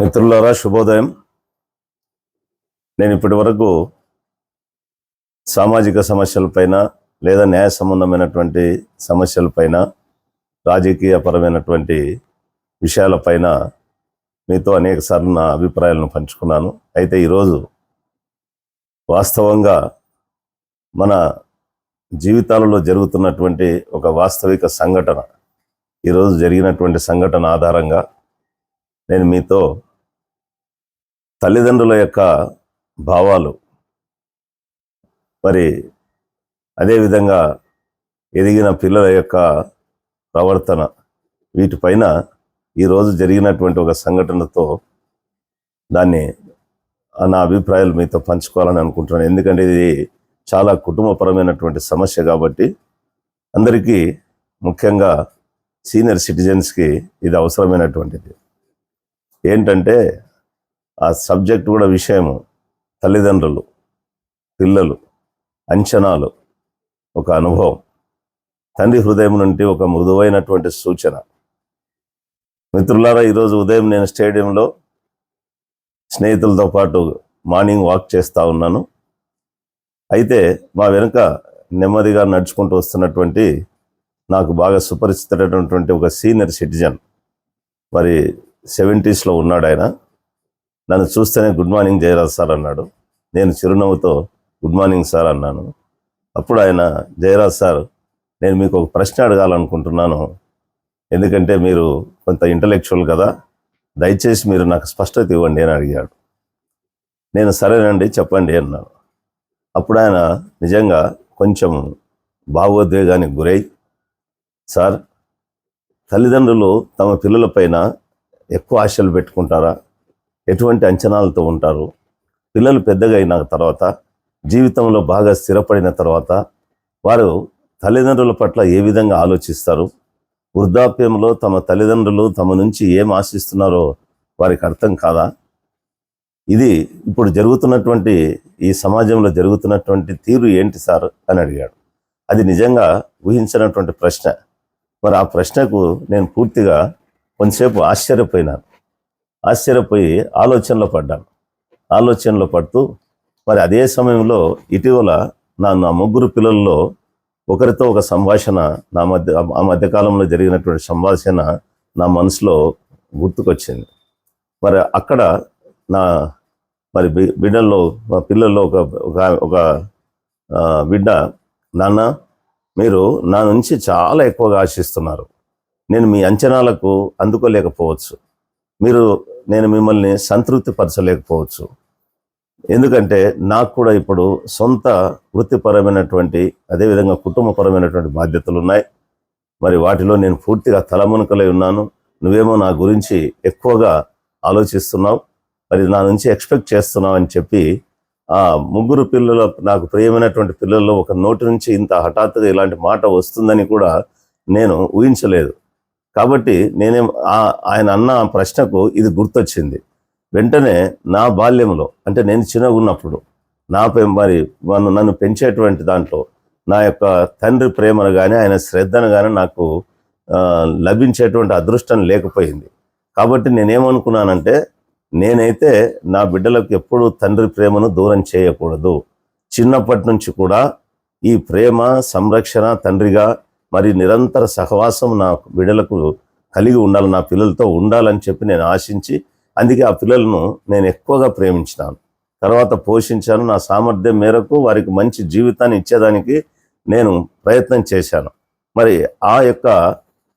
మిత్రులారా శుభోదయం. నేను ఇప్పటి వరకు సామాజిక సమస్యలపైన లేదా న్యాయ సంబంధమైనటువంటి సమస్యలపైన రాజకీయపరమైనటువంటి విషయాలపైన మీతో అనేక సార్లు నా అభిప్రాయాలను పంచుకున్నాను. అయితే ఈరోజు వాస్తవంగా మన జీవితాలలో జరుగుతున్నటువంటి ఒక వాస్తవిక సంఘటన ఈరోజు జరిగినటువంటి సంఘటన ఆధారంగా నేను మీతో తల్లిదండ్రుల యొక్క భావాలు. మరి అదేవిధంగా ఎదిగిన పిల్లల యొక్క ప్రవర్తన వీటిపైన ఈరోజు జరిగినటువంటి ఒక సంఘటనతో దాన్ని నా అభిప్రాయాలు మీతో పంచుకోవాలని అనుకుంటున్నాను. ఎందుకంటే ఇది చాలా కుటుంబపరమైనటువంటి సమస్య కాబట్టి అందరికీ ముఖ్యంగా సీనియర్ సిటిజన్స్కి ఇది అవసరమైనటువంటిది. ఏంటంటే ఆ సబ్జెక్ట్ కూడా విషయము. తల్లిదండ్రులు పిల్లలు అంచనాలు ఒక అనుభవం. తండ్రి హృదయం నుండి ఒక మృదువైనటువంటి సూచన. మిత్రులారా ఈరోజు ఉదయం నేను స్టేడియంలో స్నేహితులతో పాటు మార్నింగ్ వాక్ చేస్తూ ఉన్నాను. అయితే మా వెనుక నెమ్మదిగా నడుచుకుంటూ వస్తున్నటువంటి నాకు బాగా సుపరిచితమైనటువంటి ఒక సీనియర్ సిటిజన్. మరి సెవెంటీస్లో ఉన్నాడు ఆయన నన్ను చూస్తేనే గుడ్ మార్నింగ్ జయరాజ్ సార్ అన్నాడు. నేను చిరునవ్వుతో గుడ్ మార్నింగ్ సార్ అన్నాను. అప్పుడు ఆయన జయరాజ్ సార్ నేను మీకు ఒక ప్రశ్న అడగాలనుకుంటున్నాను. ఎందుకంటే మీరు కొంత ఇంటలెక్చువల్ కదా దయచేసి మీరు నాకు స్పష్టత ఇవ్వండి అని అడిగాడు. నేను సరేనండి చెప్పండి అన్నాను. అప్పుడు ఆయన నిజంగా కొంచెం భావోద్వేగానికి గురై సార్ తల్లిదండ్రులు తమ పిల్లలపైన ఎక్కువ ఆశలు పెట్టుకుంటారా? ఎటువంటి అంచనాలతో ఉంటారు? పిల్లలు పెద్దగా అయిన తర్వాత జీవితంలో బాగా స్థిరపడిన తర్వాత వారు తల్లిదండ్రుల పట్ల ఏ విధంగా ఆలోచిస్తారు? వృద్ధాప్యంలో తమ తల్లిదండ్రులు తమ నుంచి ఏం ఆశిస్తున్నారో వారికి అర్థం కాదా? ఇది ఇప్పుడు జరుగుతున్నటువంటి ఈ సమాజంలో జరుగుతున్నటువంటి తీరు ఏంటి సార్ అని అడిగాడు. అది నిజంగా ఊహించినటువంటి ప్రశ్న. మరి ఆ ప్రశ్నకు నేను పూర్తిగా కొంతసేపు ఆశ్చర్యపోయినాను. ఆశ్చర్యపోయి ఆలోచనలో పడ్డాను. ఆలోచనలో పడుతూ మరి అదే సమయంలో ఇటీవల నా నా ముగ్గురు పిల్లల్లో ఒకరితో ఒక సంభాషణ నా మధ్య ఆ మధ్యకాలంలో జరిగినటువంటి సంభాషణ నా మనసులో గుర్తుకొచ్చింది. మరి అక్కడ నా మరి బి- బిడ్డల్లో మా పిల్లల్లో ఒక ఒక బిడ్డ నాన్న మీరు నా నుంచి చాలా ఎక్కువగా ఆశిస్తున్నారు. నేను మీ అంచనాలకు అందుకోలేకపోవచ్చు. మీరు నేను మిమ్మల్ని సంతృప్తి పరచలేకపోవచ్చు. ఎందుకంటే నాకు కూడా ఇప్పుడు సొంత వృత్తిపరమైనటువంటి అదేవిధంగా కుటుంబపరమైనటువంటి బాధ్యతలు ఉన్నాయి. మరి వాటిలో నేను పూర్తిగా తలమునకలై ఉన్నాను. నువ్వేమో నా గురించి ఎక్కువగా ఆలోచిస్తున్నావు. మరి నా నుంచి ఎక్స్పెక్ట్ చేస్తున్నావు అని చెప్పి ఆ ముగ్గురు పిల్లల నాకు ప్రియమైనటువంటి పిల్లల్లో ఒక నోటి నుంచి ఇంత హఠాత్తుగా ఇలాంటి మాట వస్తుందని కూడా నేను ఊహించలేదు. కాబట్టి నేనేం ఆయన అన్న ప్రశ్నకు ఇది గుర్తొచ్చింది. వెంటనే నా బాల్యంలో అంటే నేను చిన్నగా ఉన్నప్పుడు నా మరి నన్ను నన్ను పెంచేటువంటి దాంట్లో నా యొక్క తండ్రి ప్రేమను కానీ ఆయన శ్రద్ధను కానీ నాకు లభించేటువంటి అదృష్టం లేకపోయింది. కాబట్టి నేనేమనుకున్నానంటే నేనైతే నా బిడ్డలకు ఎప్పుడు తండ్రి ప్రేమను దూరం చేయకూడదు. చిన్నప్పటి నుంచి కూడా ఈ ప్రేమ సంరక్షణ తండ్రిగా మరి నిరంతర సహవాసం నా బిడ్డలకు కలిగి ఉండాలి నా పిల్లలతో ఉండాలని చెప్పి నేను ఆశించి అందుకే ఆ పిల్లలను నేను ఎక్కువగా ప్రేమించినాను. తర్వాత పోషించాను. నా సామర్థ్యం మేరకు వారికి మంచి జీవితాన్ని ఇచ్చేదానికి నేను ప్రయత్నం చేశాను. మరి ఆ యొక్క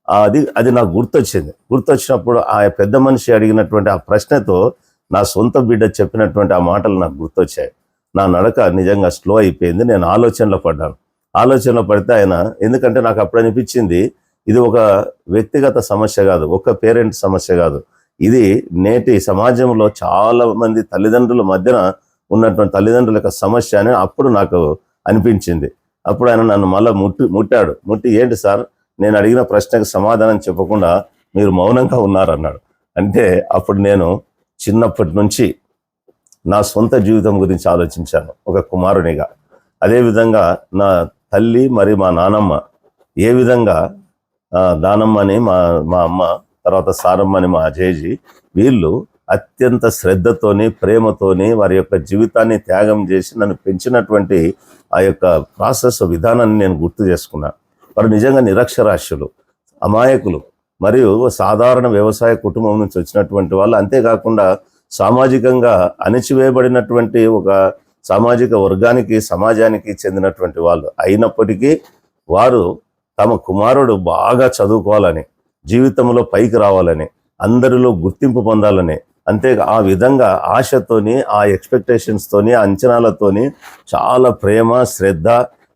అది అది నాకు గుర్తొచ్చింది. గుర్తొచ్చినప్పుడు ఆ పెద్ద మనిషి అడిగినటువంటి ఆ ప్రశ్నతో నా సొంత బిడ్డ చెప్పినటువంటి ఆ మాటలు నాకు గుర్తొచ్చాయి. నా నడక నిజంగా స్లో అయిపోయింది. నేను ఆలోచనలో పడ్డాను. ఆలోచనలో పడితే ఆయన ఎందుకంటే నాకు అప్పుడు అనిపించింది ఇది ఒక వ్యక్తిగత సమస్య కాదు ఒక పేరెంట్ సమస్య కాదు. ఇది నేటి సమాజంలో చాలా మంది తల్లిదండ్రుల మధ్యన ఉన్నటువంటి తల్లిదండ్రుల యొక్క సమస్య అని అప్పుడు నాకు అనిపించింది. అప్పుడు ఆయన నన్ను మళ్ళీ ముట్టి ముట్టాడు. ముట్టి ఏంటి సార్ నేను అడిగిన ప్రశ్నకు సమాధానం చెప్పకుండా మీరు మౌనంగా ఉన్నారన్నాడు. అంటే అప్పుడు నేను చిన్నప్పటి నుంచి నా సొంత జీవితం గురించి ఆలోచించాను ఒక కుమారునిగా. అదేవిధంగా నా తల్లి మరి మా నానమ్మ ఏ విధంగా దానమ్మ అని మా మా అమ్మ తర్వాత సారమ్మ అని మా అజయ్జీ వీళ్ళు అత్యంత శ్రద్ధతోని ప్రేమతోని వారి యొక్క జీవితాన్ని త్యాగం చేసి నన్ను పెంచినటువంటి ఆ యొక్క ప్రాసెస్ విధానాన్ని నేను గుర్తు చేసుకున్నాను వారు నిజంగా నిరక్షరాస్యులు అమాయకులు మరియు సాధారణ వ్యవసాయ కుటుంబం నుంచి వచ్చినటువంటి వాళ్ళు. అంతేకాకుండా సామాజికంగా అణిచివేయబడినటువంటి ఒక సామాజిక వర్గానికి సమాజానికి చెందినటువంటి వాళ్ళు అయినప్పటికీ వారు తమ కుమారుడు బాగా చదువుకోవాలని జీవితంలో పైకి రావాలని అందరిలో గుర్తింపు పొందాలని అంతే ఆ విధంగా ఆశతోని ఆ ఎక్స్పెక్టేషన్స్ తోని అంచనాలతోని చాలా ప్రేమ శ్రద్ధ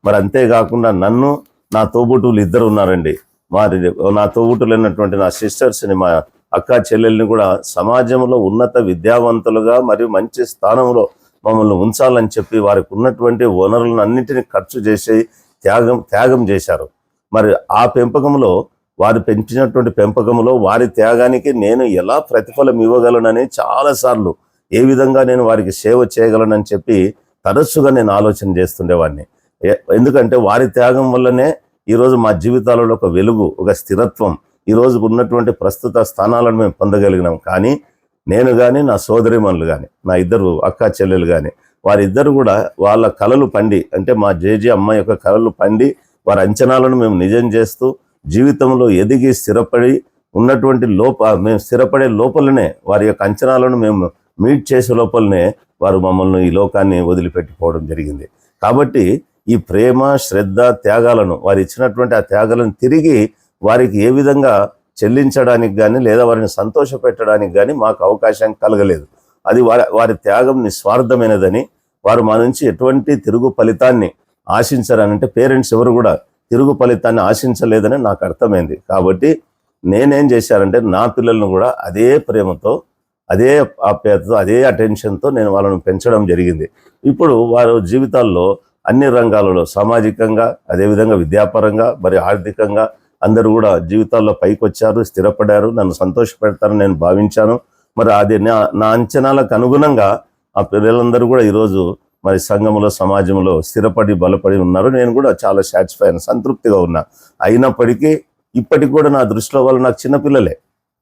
మరి అంతేకాకుండా నన్ను నా తోబుట్టువులు ఇద్దరు ఉన్నారండి. మరి నా తోబుట్టులు అయినటువంటి నా సిస్టర్స్ని మా అక్క చెల్లెల్ని కూడా సమాజంలో ఉన్నత విద్యావంతులుగా మరియు మంచి స్థానంలో మమ్మల్ని ఉంచాలని చెప్పి వారికి ఉన్నటువంటి వనరులను అన్నింటినీ ఖర్చు చేసి త్యాగం త్యాగం చేశారు. మరి ఆ పెంపకంలో వారు పెంచినటువంటి పెంపకంలో వారి త్యాగానికి నేను ఎలా ప్రతిఫలం ఇవ్వగలనని చాలాసార్లు ఏ విధంగా నేను వారికి సేవ చేయగలనని చెప్పి తరచుగా నేను ఆలోచన చేస్తుండేవాడిని. ఎందుకంటే వారి త్యాగం వల్లనే ఈరోజు మా జీవితాలలో ఒక వెలుగు ఒక స్థిరత్వం ఈరోజు ఉన్నటువంటి ప్రస్తుత స్థానాలను మేము పొందగలిగినాం. కానీ నేను కానీ నా సోదరిమణులు కానీ నా ఇద్దరు అక్క చెల్లెలు కానీ వారిద్దరు కూడా వాళ్ళ కళలు పండి అంటే మా జేజీ అమ్మాయి యొక్క కళలు పండి వారి అంచనాలను మేము నిజం చేస్తూ జీవితంలో ఎదిగి స్థిరపడి ఉన్నటువంటి లోప మేము స్థిరపడే లోపలనే వారి యొక్క అంచనాలను మేము మీట్ చేసే లోపలనే వారు మమ్మల్ని ఈ లోకాన్ని వదిలిపెట్టిపోవడం జరిగింది. కాబట్టి ఈ ప్రేమ శ్రద్ధ త్యాగాలను వారు ఇచ్చినటువంటి ఆ త్యాగాలను తిరిగి వారికి ఏ విధంగా చెల్లించడానికి కానీ లేదా వారిని సంతోషపెట్టడానికి కానీ మాకు అవకాశం కలగలేదు. అది వారి వారి త్యాగం నిస్వార్థమైనదని వారు మా నుంచి ఎటువంటి తిరుగు ఫలితాన్ని ఆశించరనంటే పేరెంట్స్ ఎవరు కూడా తిరుగు ఫలితాన్ని ఆశించలేదని నాకు అర్థమైంది. కాబట్టి నేనేం చేశానంటే నా పిల్లలను కూడా అదే ప్రేమతో అదే ఆప్యాయతతో అదే అటెన్షన్తో నేను వాళ్ళను పెంచడం జరిగింది. ఇప్పుడు వారు జీవితాల్లో అన్ని రంగాలలో సామాజికంగా అదేవిధంగా విద్యాపరంగా మరి ఆర్థికంగా అందరూ కూడా జీవితాల్లో పైకి వచ్చారు స్థిరపడారు నన్ను సంతోషపెడతారని నేను భావించాను. మరి అది నా నా అంచనాలకు అనుగుణంగా ఆ పిల్లలందరూ కూడా ఈరోజు మరి సంఘంలో సమాజంలో స్థిరపడి బలపడి ఉన్నారు. నేను కూడా చాలా సాటిస్ఫై అయిన సంతృప్తిగా ఉన్నా. అయినప్పటికీ ఇప్పటికి కూడా నా దృష్టిలో వాళ్ళు నాకు చిన్నపిల్లలే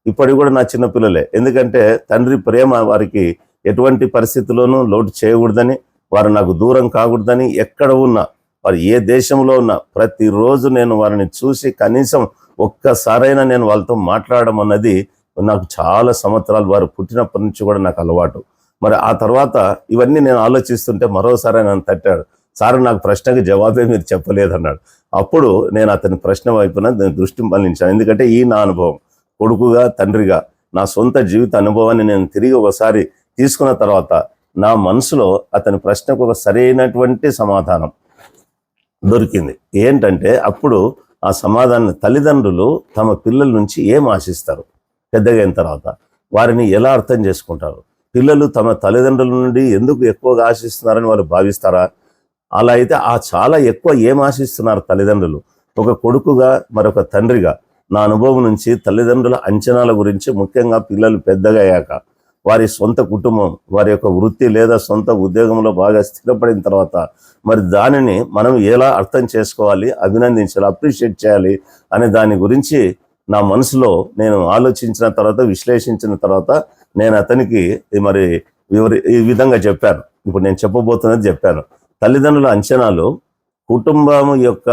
ఇప్పటికి కూడా నా చిన్నపిల్లలే ఎందుకంటే తండ్రి ప్రేమ వారికి ఎటువంటి పరిస్థితుల్లోనూ లోటు చేయకూడదని వారు నాకు దూరం కాకూడదని ఎక్కడ ఉన్నా వారు ఏ దేశంలో ఉన్నా ప్రతిరోజు నేను వారిని చూసి కనీసం ఒక్కసారైనా నేను వాళ్ళతో మాట్లాడడం అన్నది నాకు చాలా సంవత్సరాలు వారు పుట్టినప్పటి నుంచి కూడా నాకు అలవాటు. మరి ఆ తర్వాత ఇవన్నీ నేను ఆలోచిస్తుంటే మరోసారి నన్ను తట్టాడు సార్ నాకు ప్రశ్నకి జవాబే మీరు చెప్పలేదన్నాడు. అప్పుడు నేను అతని ప్రశ్న వైపున దృష్టి మళ్ళించాను. ఎందుకంటే ఈ నా అనుభవం కొడుకుగా తండ్రిగా నా సొంత జీవిత అనుభవాన్ని నేను తిరిగి ఒకసారి తీసుకున్న తర్వాత నా మనసులో అతని ప్రశ్నకు ఒక సరైనటువంటి సమాధానం దొరికింది. ఏంటంటే అప్పుడు ఆ సమాధానం తల్లిదండ్రులు తమ పిల్లల నుంచి ఏం ఆశిస్తారు? పెద్దగా అయిన తర్వాత వారిని ఎలా అర్థం చేసుకుంటారు? పిల్లలు తమ తల్లిదండ్రుల నుండి ఎందుకు ఎక్కువగా ఆశిస్తున్నారని వారు భావిస్తారా? అలా అయితే ఆ చాలా ఎక్కువ ఏం ఆశిస్తున్నారు తల్లిదండ్రులు? ఒక కొడుకుగా మరొక తండ్రిగా నా అనుభవం నుంచి తల్లిదండ్రుల అంచనాల గురించి ముఖ్యంగా పిల్లలు పెద్దగా అయ్యాక వారి సొంత కుటుంబం వారి యొక్క వృత్తి లేదా సొంత ఉద్యోగంలో బాగా స్థిరపడిన తర్వాత మరి దానిని మనం ఎలా అర్థం చేసుకోవాలి అభినందించాలి అప్రిషియేట్ చేయాలి అనే దాని గురించి నా మనసులో నేను ఆలోచించిన తర్వాత విశ్లేషించిన తర్వాత నేను అతనికి మరి వివరి ఈ విధంగా చెప్పాను. ఇప్పుడు నేను చెప్పబోతున్నది చెప్పాను. తల్లిదండ్రుల అంచనాలు కుటుంబం యొక్క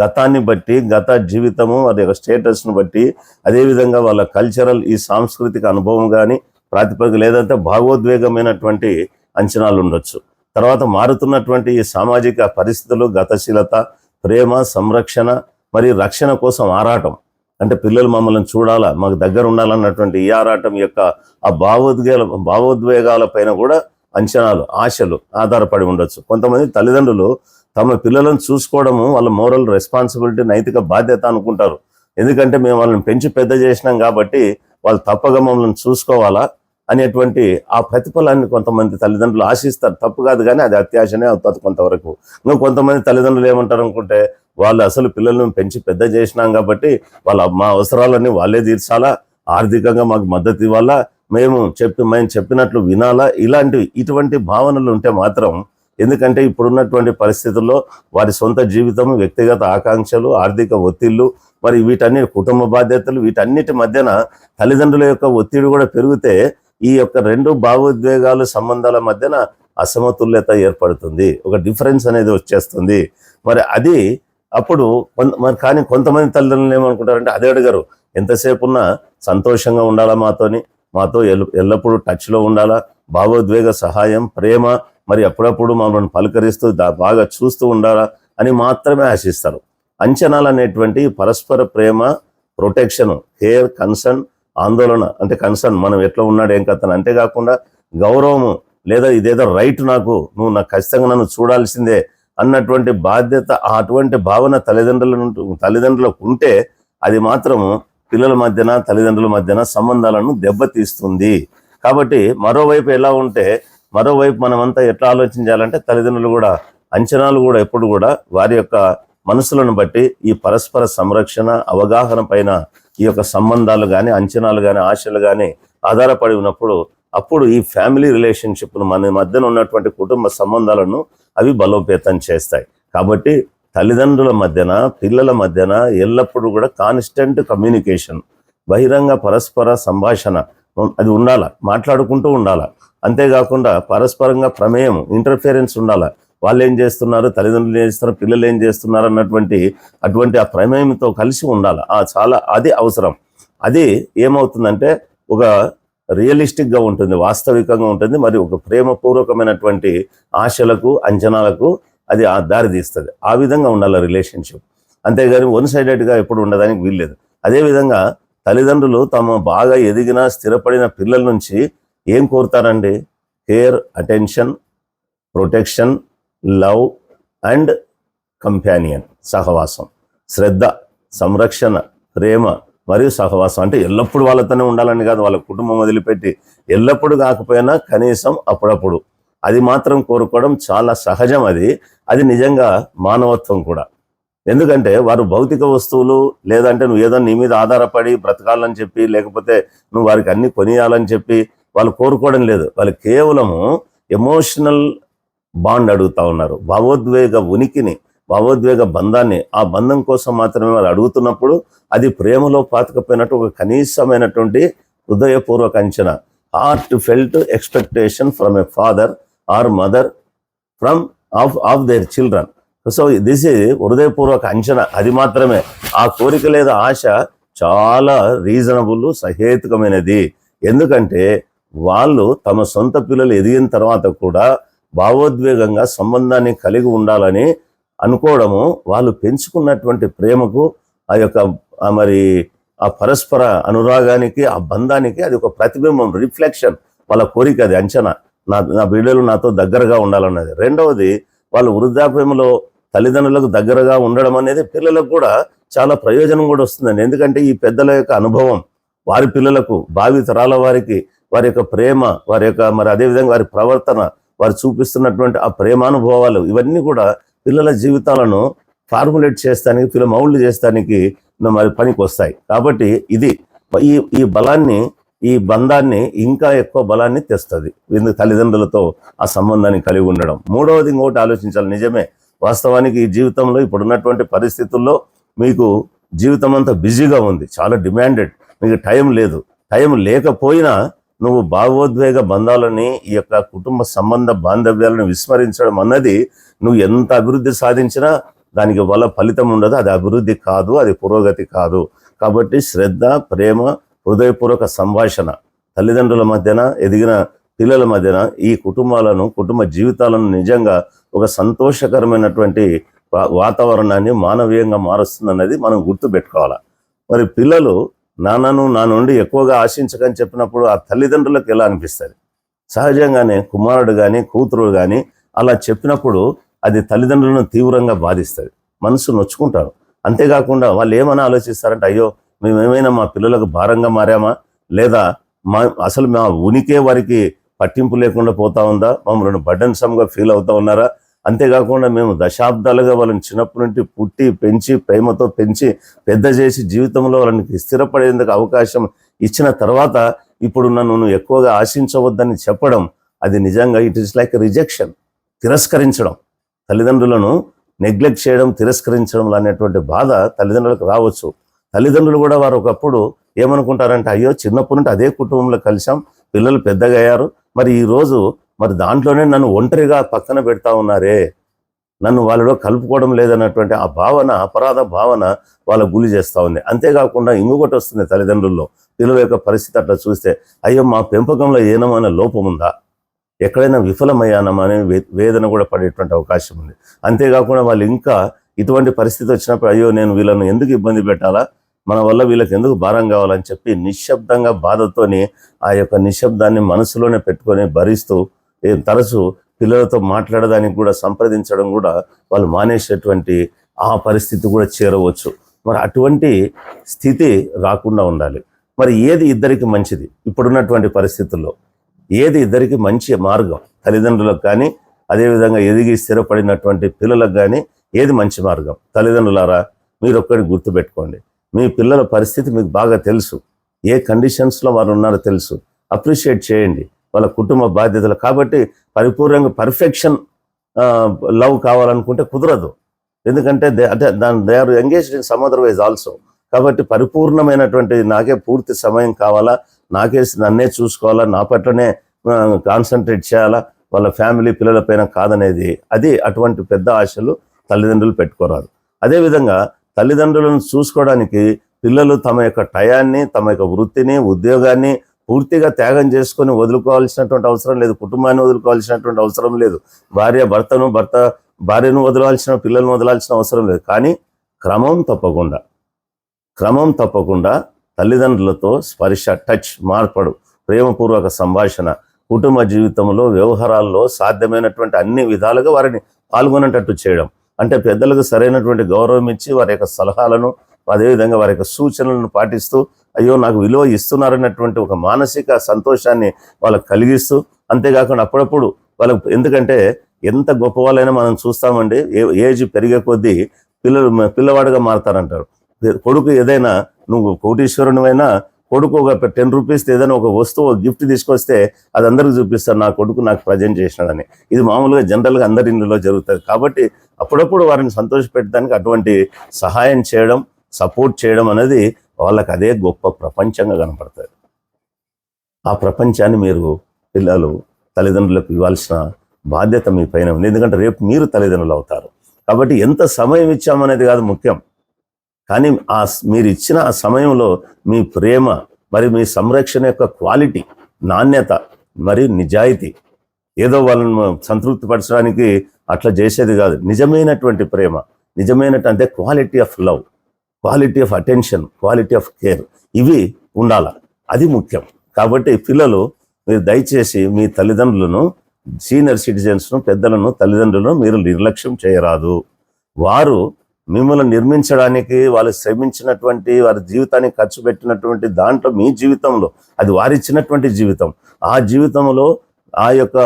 గతాన్ని బట్టి గత జీవితము వారి యొక్క స్టేటస్ను బట్టి అదేవిధంగా వాళ్ళ కల్చరల్ ఈ సాంస్కృతిక అనుభవం కానీ ప్రాతిపదిక లేదంటే భావోద్వేగమైనటువంటి అంచనాలు ఉండొచ్చు. తర్వాత మారుతున్నటువంటి ఈ సామాజిక పరిస్థితులు గతశీలత ప్రేమ సంరక్షణ మరియు రక్షణ కోసం ఆరాటం. అంటే పిల్లలు మమ్మల్ని చూడాలా మాకు దగ్గర ఉండాలన్నటువంటి ఈ ఆరాటం యొక్క ఆ భావోద్వేగ భావోద్వేగాల పైన కూడా అంచనాలు ఆశలు ఆధారపడి ఉండొచ్చు. కొంతమంది తల్లిదండ్రులు తమ పిల్లలను చూసుకోవడము వాళ్ళ మోరల్ రెస్పాన్సిబిలిటీ నైతిక బాధ్యత అనుకుంటారు. ఎందుకంటే మేము వాళ్ళని పెంచి పెద్ద చేసినాం కాబట్టి వాళ్ళు తప్పగా మమ్మల్ని చూసుకోవాలా అనేటువంటి ఆ ప్రతిఫలాన్ని కొంతమంది తల్లిదండ్రులు ఆశిస్తారు. తప్పు కాదు కానీ అది అత్యాశనే అవుతుంది కొంతవరకు. ఇంకా కొంతమంది తల్లిదండ్రులు ఏమంటారు అనుకుంటే వాళ్ళు అసలు పిల్లలను పెంచి పెద్ద చేసినాం కాబట్టి వాళ్ళ మా అవసరాలన్నీ వాళ్ళే తీర్చాలా? ఆర్థికంగా మాకు మద్దతు ఇవ్వాలా? మేము చెప్పి మేము చెప్పినట్లు వినాలా? ఇలాంటి ఇటువంటి భావనలు ఉంటే మాత్రం ఎందుకంటే ఇప్పుడున్నటువంటి పరిస్థితుల్లో వారి సొంత జీవితం వ్యక్తిగత ఆకాంక్షలు ఆర్థిక ఒత్తిళ్ళు మరి వీటన్ని కుటుంబ బాధ్యతలు వీటన్నిటి మధ్యన తల్లిదండ్రుల యొక్క ఒత్తిడి కూడా పెరిగితే ఈ యొక్క రెండు భావోద్వేగాలు సంబంధాల మధ్యన అసమతుల్యత ఏర్పడుతుంది. ఒక డిఫరెన్స్ అనేది వచ్చేస్తుంది. మరి అది అప్పుడు కొంత మరి కానీ కొంతమంది తల్లిదండ్రులు ఏమనుకుంటారంటే అదే అడిగారు. ఎంతసేపు ఉన్నా సంతోషంగా ఉండాలా మాతోని? మాతో ఎల్ ఎల్లప్పుడూ టచ్లో ఉండాలా? భావోద్వేగ సహాయం ప్రేమ మరి అప్పుడప్పుడు మమ్మల్ని పలకరిస్తూ బాగా చూస్తూ ఉండాలా? అని మాత్రమే ఆశిస్తారు. అంచనాలు అనేటువంటి పరస్పర ప్రేమ ప్రొటెక్షన్ కేర్ కన్సర్న్ ఆందోళన అంటే కన్సర్న్ మనం ఎట్లా ఉన్నాడు ఏం కథను అంతేకాకుండా గౌరవము లేదా ఇదేదో రైట్ నాకు నువ్వు నాకు ఖచ్చితంగా నన్ను చూడాల్సిందే అన్నటువంటి బాధ్యత అటువంటి భావన తల్లిదండ్రుల తల్లిదండ్రులకు ఉంటే అది మాత్రము పిల్లల మధ్యన తల్లిదండ్రుల మధ్యన సంబంధాలను దెబ్బతీస్తుంది. కాబట్టి మరోవైపు ఎలా ఉంటే మరోవైపు మనమంతా ఎట్లా ఆలోచించాలంటే తల్లిదండ్రులు కూడా అంచనాలు కూడా ఎప్పుడు కూడా వారి యొక్క మనసులను బట్టి ఈ పరస్పర సంరక్షణ అవగాహన పైన ఈ యొక్క సంబంధాలు కానీ అంచనాలు కానీ ఆశలు కానీ ఆధారపడి ఉన్నప్పుడు అప్పుడు ఈ ఫ్యామిలీ రిలేషన్షిప్ను మన మధ్యన ఉన్నటువంటి కుటుంబ సంబంధాలను అవి బలోపేతం చేస్తాయి. కాబట్టి తల్లిదండ్రుల మధ్యన పిల్లల మధ్యన ఎల్లప్పుడూ కూడా కాన్స్టెంట్ కమ్యూనికేషన్ బహిరంగ పరస్పర సంభాషణ అది ఉండాల మాట్లాడుకుంటూ ఉండాల. అంతేకాకుండా పరస్పరంగా ప్రమేయం ఇంటర్ఫియరెన్స్ ఉండాల. వాళ్ళు ఏం చేస్తున్నారు? తల్లిదండ్రులు ఏం చేస్తున్నారు? పిల్లలు ఏం చేస్తున్నారు? అన్నటువంటి అటువంటి ఆ ప్రమేయంతో కలిసి ఉండాలి? ఆ చాలా అది అవసరం. అది ఏమవుతుందంటే ఒక రియలిస్టిక్గా ఉంటుంది వాస్తవికంగా ఉంటుంది మరి ఒక ప్రేమపూర్వకమైనటువంటి ఆశలకు అంచనాలకు అది ఆ దారి తీస్తుంది. ఆ విధంగా ఉండాలి రిలేషన్షిప్. అంతేగాని వన్ సైడెడ్గా ఎప్పుడు ఉండడానికి వీల్లేదు. అదేవిధంగా తల్లిదండ్రులు తమ బాగా ఎదిగిన స్థిరపడిన పిల్లల నుంచి ఏం కోరుతారండి? Care attention protection love and companion సహవాసం. శ్రద్ధ సంరక్షణ ప్రేమ మరియు సహవాసం అంటే ఎల్లప్పుడు వాళ్ళతోనే ఉండాలని కాదు వాళ్ళ కుటుంబం వదిలిపెట్టి ఎల్లప్పుడు కాకపోయినా కనీసం అప్పుడప్పుడు. అది మాత్రం కోరుకోవడం చాలా సహజం అది. అది నిజంగా మానవత్వం కూడా. ఎందుకంటే వారు భౌతిక వస్తువులు లేదంటే నువ్వు ఏదో నీ మీద ఆధారపడి బ్రతకాలని చెప్పి లేకపోతే నువ్వు వారికి అన్ని కొనియాలని చెప్పి వాళ్ళు కోరుకోవడం లేదు. వాళ్ళు కేవలము ఎమోషనల్ బాండ్ అడుగుతా ఉన్నారు. భావోద్వేగ ఉనికిని భావోద్వేగ బంధాన్ని ఆ బంధం కోసం మాత్రమే వారు అడుగుతున్నప్పుడు అది ప్రేమలో పాతకపోయినట్టు ఒక కనీసమైనటువంటి హృదయపూర్వక అంచనా. Heartfelt expectation from a father or mother from of of their children so this ఈ హృదయపూర్వక అంచనా. అది మాత్రమే. ఆ కోరిక లేదా ఆశ చాలా రీజనబుల్ సహేతుకమైనది. ఎందుకంటే వాళ్ళు తమ సొంత పిల్లలు ఎదిగిన తర్వాత కూడా భావోద్వేగంగా సంబంధాన్ని కలిగి ఉండాలని అనుకోవడము వాళ్ళు పెంచుకున్నటువంటి ప్రేమకు ఆ యొక్క మరి ఆ పరస్పర అనురాగానికి ఆ బంధానికి అది ఒక ప్రతిబింబం రిఫ్లెక్షన్ వాళ్ళ కోరిక అది అంచనా. నా నా బిడ్డలు నాతో దగ్గరగా ఉండాలన్నది. రెండవది వాళ్ళు వృద్ధాప్యంలో తల్లిదండ్రులకు దగ్గరగా ఉండడం అనేది పిల్లలకు కూడా చాలా ప్రయోజనం కూడా వస్తుందండి. ఎందుకంటే ఈ పెద్దల యొక్క అనుభవం వారి పిల్లలకు భావి తరాల వారికి వారి యొక్క ప్రేమ వారి యొక్క మరి అదేవిధంగా వారి ప్రవర్తన వారు చూపిస్తున్నటువంటి ఆ ప్రేమానుభవాలు ఇవన్నీ కూడా పిల్లల జీవితాలను ఫార్ములేట్ చేస్తానికి పిల్లల మౌల్డ్ చేస్తానికి మరి పనికి వస్తాయి కాబట్టి ఇది ఈ ఈ బలాన్ని ఈ బంధాన్ని ఇంకా ఎక్కువ బలాన్ని తెస్తుంది. ఎందుకు? తల్లిదండ్రులతో ఆ సంబంధాన్ని కలిగి ఉండడం. మూడవది ఇంకోటి ఆలోచించాలి. నిజమే. వాస్తవానికి ఈ జీవితంలో ఇప్పుడు ఉన్నటువంటి పరిస్థితుల్లో మీకు జీవితం అంతా బిజీగా ఉంది. చాలా డిమాండెడ్. మీకు టైం లేదు. టైం లేకపోయినా నువ్వు భావోద్వేగ బంధాలని ఈ యొక్క కుటుంబ సంబంధ బాంధవ్యాలను విస్మరించడం అన్నది నువ్వు ఎంత అభివృద్ధి సాధించినా దానికి వల్ల ఫలితం ఉండదు. అది అభివృద్ధి కాదు అది పురోగతి కాదు. కాబట్టి శ్రద్ధ ప్రేమ హృదయపూర్వక సంభాషణ తల్లిదండ్రుల మధ్యన ఎదిగిన పిల్లల మధ్యన ఈ కుటుంబాలను కుటుంబ జీవితాలను నిజంగా ఒక సంతోషకరమైనటువంటి వా- వాతావరణాన్ని మానవీయంగా మారుస్తుందన్నది మనం గుర్తుపెట్టుకోవాలి. మరి పిల్లలు నాన్నను నా నుండి ఎక్కువగా ఆశించకని చెప్పినప్పుడు ఆ తల్లిదండ్రులకు ఎలా అనిపిస్తుంది? సహజంగానే కుమారుడు కానీ కూతురు కానీ అలా చెప్పినప్పుడు అది తల్లిదండ్రులను తీవ్రంగా బాధిస్తుంది. మనసు నొచ్చుకుంటారు. అంతేకాకుండా వాళ్ళు ఏమని ఆలోచిస్తారంటే అయ్యో మేము ఏమైనా మా పిల్లలకు భారంగా మారామా? లేదా మా అసలు మా ఉనికే వారికి పట్టింపు లేకుండా పోతా ఉందా? మమ్మల్ని బడ్డన్సమ్గా ఫీల్ అవుతా ఉన్నారా? అంతేకాకుండా మేము దశాబ్దాలుగా వాళ్ళని చిన్నప్పటి నుండి పుట్టి పెంచి ప్రేమతో పెంచి పెద్ద చేసి జీవితంలో వాళ్ళని స్థిరపడేందుకు అవకాశం ఇచ్చిన తర్వాత ఇప్పుడు నన్ను నువ్వు ఎక్కువగా ఆశించవద్దని చెప్పడం అది నిజంగా ఇట్ ఇస్ లైక్ రిజెక్షన్ తిరస్కరించడం. తల్లిదండ్రులను నెగ్లెక్ట్ చేయడం తిరస్కరించడం అనేటువంటి బాధ తల్లిదండ్రులకు రావచ్చు. తల్లిదండ్రులు కూడా వారు ఒకప్పుడు ఏమనుకుంటారంటే అయ్యో చిన్నప్పటి నుండి అదే కుటుంబంలో కలిసాం పిల్లలు పెద్దగా అయ్యారు మరి ఈరోజు మరి దాంట్లోనే నన్ను ఒంటరిగా పక్కన పెడతా ఉన్నారే. నన్ను వాళ్ళలో కలుపుకోవడం లేదన్నటువంటి ఆ భావన అపరాధ భావన వాళ్ళ గులి చేస్తూ ఉంది. అంతేకాకుండా ఇంకొకటి వస్తుంది తల్లిదండ్రుల్లో. పిల్లల యొక్క పరిస్థితి అట్లా చూస్తే అయ్యో మా పెంపకంలో ఏనమైన లోపం ఉందా? ఎక్కడైనా విఫలమయ్యానమా అనే వే- వేదన కూడా పడేటువంటి అవకాశం ఉంది. అంతేకాకుండా వాళ్ళు ఇంకా ఇటువంటి పరిస్థితి వచ్చినప్పుడు అయ్యో నేను వీళ్ళను ఎందుకు ఇబ్బంది పెట్టాలా? మన వల్ల వీళ్ళకి ఎందుకు భారం కావాలని చెప్పి నిశ్శబ్దంగా బాధతోని ఆ యొక్క నిశ్శబ్దాన్ని మనసులోనే పెట్టుకొని భరిస్తూ తరచు పిల్లలతో మాట్లాడడానికి కూడా సంప్రదించడం కూడా వాళ్ళు మానేసేటువంటి ఆ పరిస్థితి కూడా చేరవచ్చు. మరి అటువంటి స్థితి రాకుండా ఉండాలి. మరి ఏది ఇద్దరికి మంచిది? ఇప్పుడున్నటువంటి పరిస్థితుల్లో ఏది ఇద్దరికి మంచి మార్గం? తల్లిదండ్రులకు కానీ అదేవిధంగా ఎదిగి స్థిరపడినటువంటి పిల్లలకు కానీ ఏది మంచి మార్గం? తల్లిదండ్రులారా మీరు ఒక్కటి గుర్తుపెట్టుకోండి. మీ పిల్లల పరిస్థితి మీకు బాగా తెలుసు. ఏ కండిషన్స్లో వారు ఉన్నారో తెలుసు. అప్రిషియేట్ చేయండి. వాళ్ళ కుటుంబ బాధ్యతలు. కాబట్టి పరిపూర్ణంగా పర్ఫెక్షన్ లవ్ కావాలనుకుంటే కుదరదు. ఎందుకంటే దే అంటే దాని they are engaged in some otherwise also కాబట్టి పరిపూర్ణమైనటువంటి నాకే పూర్తి సమయం కావాలా? నాకే నన్నే చూసుకోవాలా? నా పట్లనే కాన్సన్ట్రేట్ చేయాలా? వాళ్ళ ఫ్యామిలీ పిల్లలపైన కాదనేది. అది అటువంటి పెద్ద ఆశలు తల్లిదండ్రులు పెట్టుకోరారు అదేవిధంగా తల్లిదండ్రులను చూసుకోవడానికి పిల్లలు తమ యొక్క టయాన్ని తమ యొక్క వృత్తిని ఉద్యోగాన్ని పూర్తిగా త్యాగం చేసుకొని వదులుకోవాల్సినటువంటి అవసరం లేదు కుటుంబాన్ని వదులుకోవాల్సినటువంటి అవసరం లేదు భార్య భర్తను భర్త భార్యను వదలాల్సిన పిల్లలను వదలాల్సిన అవసరం లేదు. కానీ క్రమం తప్పకుండా క్రమం తప్పకుండా తల్లిదండ్రులతో స్పర్శ టచ్ మార్పడు ప్రేమపూర్వక సంభాషణ కుటుంబ జీవితంలో వ్యవహారాల్లో సాధ్యమైనటువంటి అన్ని విధాలుగా వారిని పాల్గొనేటట్టు చేయడం. అంటే పెద్దలకు సరైనటువంటి గౌరవం ఇచ్చి వారి యొక్క సలహాలను అదేవిధంగా వారి యొక్క సూచనలను పాటిస్తూ అయ్యో నాకు విలువ ఇస్తున్నారన్నటువంటి ఒక మానసిక సంతోషాన్ని వాళ్ళకు కలిగిస్తూ అంతేకాకుండా అప్పుడప్పుడు వాళ్ళకు ఎందుకంటే ఎంత గొప్ప వాళ్ళైనా మనం చూస్తామండి ఏ- ఏజ్ పెరిగే కొద్దీ పిల్లలు పిల్లవాడుగా మారతారంటారు. కొడుకు ఏదైనా నువ్వు కోటీశ్వరునివైనా కొడుకు ఒక టెన్ రూపీస్ ఏదైనా ఒక వస్తువు గిఫ్ట్ తీసుకొస్తే అది అందరికి చూపిస్తారు నా కొడుకు నాకు ప్రజెంట్ చేసినాడని. ఇది మామూలుగా జనరల్గా అందరి ఇంట్లో జరుగుతుంది. కాబట్టి అప్పుడప్పుడు వారిని సంతోషపెట్టడానికి అటువంటి సహాయం చేయడం సపోర్ట్ చేయడం అనేది వాళ్ళకి అదే గొప్ప ప్రపంచంగా కనపడుతుంది ఆ ప్రపంచాన్ని మీరు పిల్లలు తల్లిదండ్రులకు ఇవ్వాల్సిన బాధ్యత మీ పైన ఉంది. ఎందుకంటే రేపు మీరు తల్లిదండ్రులు అవుతారు. కాబట్టి ఎంత సమయం ఇచ్చామనేది కాదు ముఖ్యం. కానీ ఆ మీరు ఇచ్చిన ఆ సమయంలో మీ ప్రేమ మరి మీ సంరక్షణ యొక్క క్వాలిటీ నాణ్యత మరి నిజాయితీ ఏదో వాళ్ళను సంతృప్తిపరచడానికి అట్లా చేసేది కాదు. నిజమైనటువంటి ప్రేమ నిజమైనటువంటి అంటే quality of love. Quality of attention quality of care ఇవి ఉండాల. అది ముఖ్యం. కాబట్టి పిల్లలు మీరు దయచేసి మీ తల్లిదండ్రులను సీనియర్ సిటిజన్స్ను పెద్దలను తల్లిదండ్రులను మీరు నిర్లక్ష్యం చేయరాదు. వారు మిమ్మల్ని నిర్మించడానికి వాళ్ళు శ్రమించినటువంటి వారి జీవితాన్ని ఖర్చు పెట్టినటువంటి దాంట్లో మీ జీవితంలో అది వారిచ్చినటువంటి జీవితం. ఆ జీవితంలో ఆ యొక్క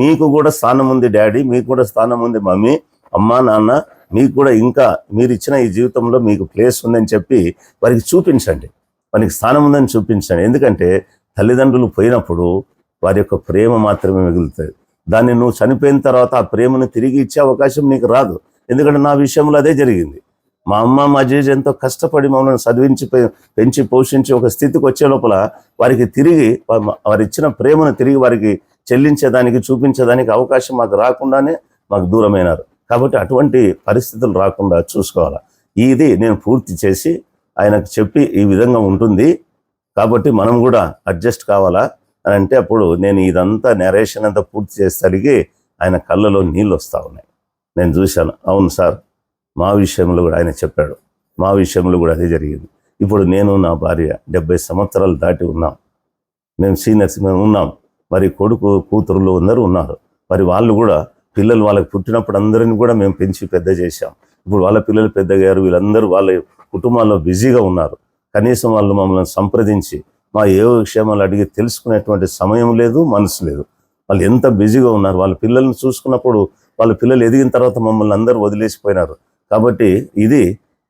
మీకు కూడా స్థానం ఉంది డాడీ మీకు కూడా స్థానం ఉంది మమ్మీ అమ్మా నాన్న మీకు కూడా ఇంకా మీరు ఇచ్చిన ఈ జీవితంలో మీకు ప్లేస్ ఉందని చెప్పి వారికి చూపించండి. వారికి స్థానం ఉందని చూపించండి. ఎందుకంటే తల్లిదండ్రులు పోయినప్పుడు వారి యొక్క ప్రేమ మాత్రమే మిగులుతుంది. దాన్ని నువ్వు చనిపోయిన తర్వాత ఆ ప్రేమను తిరిగి ఇచ్చే అవకాశం నీకు రాదు. ఎందుకంటే నా విషయంలో అదే జరిగింది. మా అమ్మ మా జీజ ఎంతో కష్టపడి మమ్మల్ని చదివించి పెంచి పోషించి ఒక స్థితికి వచ్చే లోపల వారికి తిరిగి వా- వారు ఇచ్చిన ప్రేమను తిరిగి వారికి చెల్లించేదానికి చూపించేదానికి అవకాశం మాకు రాకుండానే మాకు దూరమైనారు. కాబట్టి అటువంటి పరిస్థితులు రాకుండా చూసుకోవాలి. ఇది నేను పూర్తి చేసి ఆయనకు చెప్పి ఈ విధంగా ఉంటుంది. కాబట్టి మనం కూడా అడ్జస్ట్ కావాలా అని అంటే అప్పుడు నేను ఇదంతా నెరేషన్ అంతా పూర్తి చేసేసరికి ఆయన కళ్ళలో నీళ్ళు వస్తూ ఉన్నాయి. నేను చూశాను. అవును సార్ మా విషయంలో కూడా ఆయన చెప్పాడు. మా విషయంలో కూడా అదే జరిగింది. ఇప్పుడు నేను నా భార్య డెబ్బై సంవత్సరాలు దాటి ఉన్నాం. మేము సీనియర్స్ మేము ఉన్నాం. మరి కొడుకు కూతురులు అందరూ ఉన్నారు. మరి వాళ్ళు కూడా పిల్లలు వాళ్ళకి పుట్టినప్పుడు అందరిని కూడా మేము పెంచి పెద్ద చేశాం. ఇప్పుడు వాళ్ళ పిల్లలు పెద్దగారు వీళ్ళందరూ వాళ్ళ కుటుంబాల్లో బిజీగా ఉన్నారు. కనీసం వాళ్ళు మమ్మల్ని సంప్రదించి మా ఏ విషయాలు అడిగి తెలుసుకునేటువంటి సమయం లేదు మనసు లేదు. వాళ్ళు ఎంత బిజీగా ఉన్నారు వాళ్ళ పిల్లల్ని చూసుకున్నప్పుడు వాళ్ళ పిల్లలు ఎదిగిన తర్వాత మమ్మల్ని అందరూ వదిలేసిపోయినారు. కాబట్టి ఇది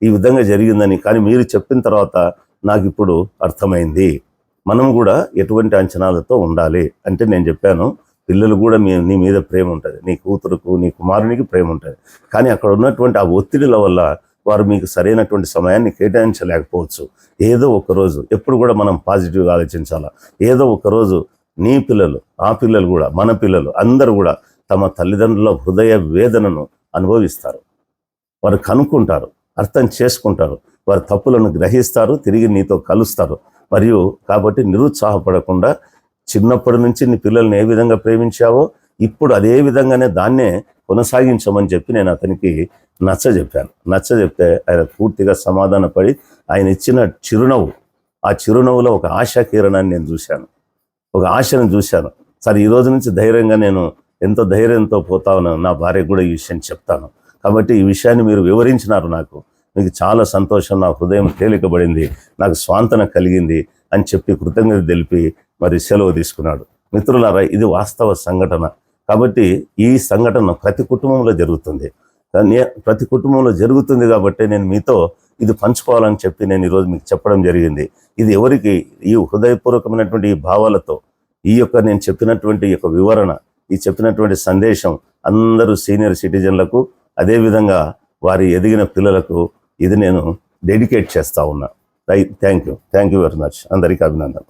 ఈ విధంగా జరిగిందని కానీ మీరు చెప్పిన తర్వాత నాకు ఇప్పుడు అర్థమైంది. మనం కూడా ఎటువంటి అంచనాలతో ఉండాలి అంటే నేను చెప్పాను. పిల్లలు కూడా మీ నీ మీద ప్రేమ ఉంటుంది. నీ కూతురుకు నీ కుమారునికి ప్రేమ ఉంటుంది. కానీ అక్కడ ఉన్నటువంటి ఆ ఒత్తిడిల వల్ల వారు మీకు సరైనటువంటి సమయాన్ని కేటాయించలేకపోవచ్చు. ఏదో ఒక రోజు ఎప్పుడు కూడా మనం పాజిటివ్గా ఆలోచించాలా? ఏదో ఒక రోజు నీ పిల్లలు ఆ పిల్లలు కూడా మన పిల్లలు అందరూ కూడా తమ తల్లిదండ్రుల హృదయ వేదనను అనుభవిస్తారు. వారు కనుక్కుంటారు అర్థం చేసుకుంటారు వారి తప్పులను గ్రహిస్తారు తిరిగి నీతో కలుస్తారు. మరియు కాబట్టి నిరుత్సాహపడకుండా చిన్నప్పటి నుంచి నీ పిల్లల్ని ఏ విధంగా ప్రేమించావో ఇప్పుడు అదే విధంగానే దాన్నే కొనసాగించమని చెప్పి నేను అతనికి నచ్చ చెప్పాను. నచ్చ చెప్తే ఆయన పూర్తిగా సమాధానపడి ఆయన ఇచ్చిన చిరునవ్వు ఆ చిరునవ్వులో ఒక ఆశా కిరణాన్ని నేను చూశాను. ఒక ఆశను చూశాను. సరే ఈ రోజు నుంచి ధైర్యంగా నేను ఎంతో ధైర్యంతో పోతా ఉన్నాను నా భార్యకు కూడా ఈ విషయం చెప్తాను. కాబట్టి ఈ విషయాన్ని మీరు వివరించినారు నాకు. మీకు చాలా సంతోషం నా హృదయం తేలికబడింది నాకు స్వాంతన కలిగింది అని చెప్పి కృతజ్ఞత తెలిపి మరి సెలవు తీసుకున్నాడు. మిత్రులారా ఇది వాస్తవ సంఘటన. కాబట్టి ఈ సంఘటన ప్రతి కుటుంబంలో జరుగుతుంది. ప్రతి కుటుంబంలో జరుగుతుంది కాబట్టి నేను మీతో ఇది పంచుకోవాలని చెప్పి నేను ఈరోజు మీకు చెప్పడం జరిగింది. ఇది ఎవరికి ఈ హృదయపూర్వకమైనటువంటి ఈ భావాలతో ఈ యొక్క నేను చెప్పినటువంటి ఈ యొక్క వివరణ ఈ చెప్పినటువంటి సందేశం అందరూ సీనియర్ సిటిజన్లకు అదేవిధంగా వారి ఎదిగిన పిల్లలకు ఇది నేను డెడికేట్ చేస్తా ఉన్నా. Thank you. Thank you very much. అందరికీ అభినందన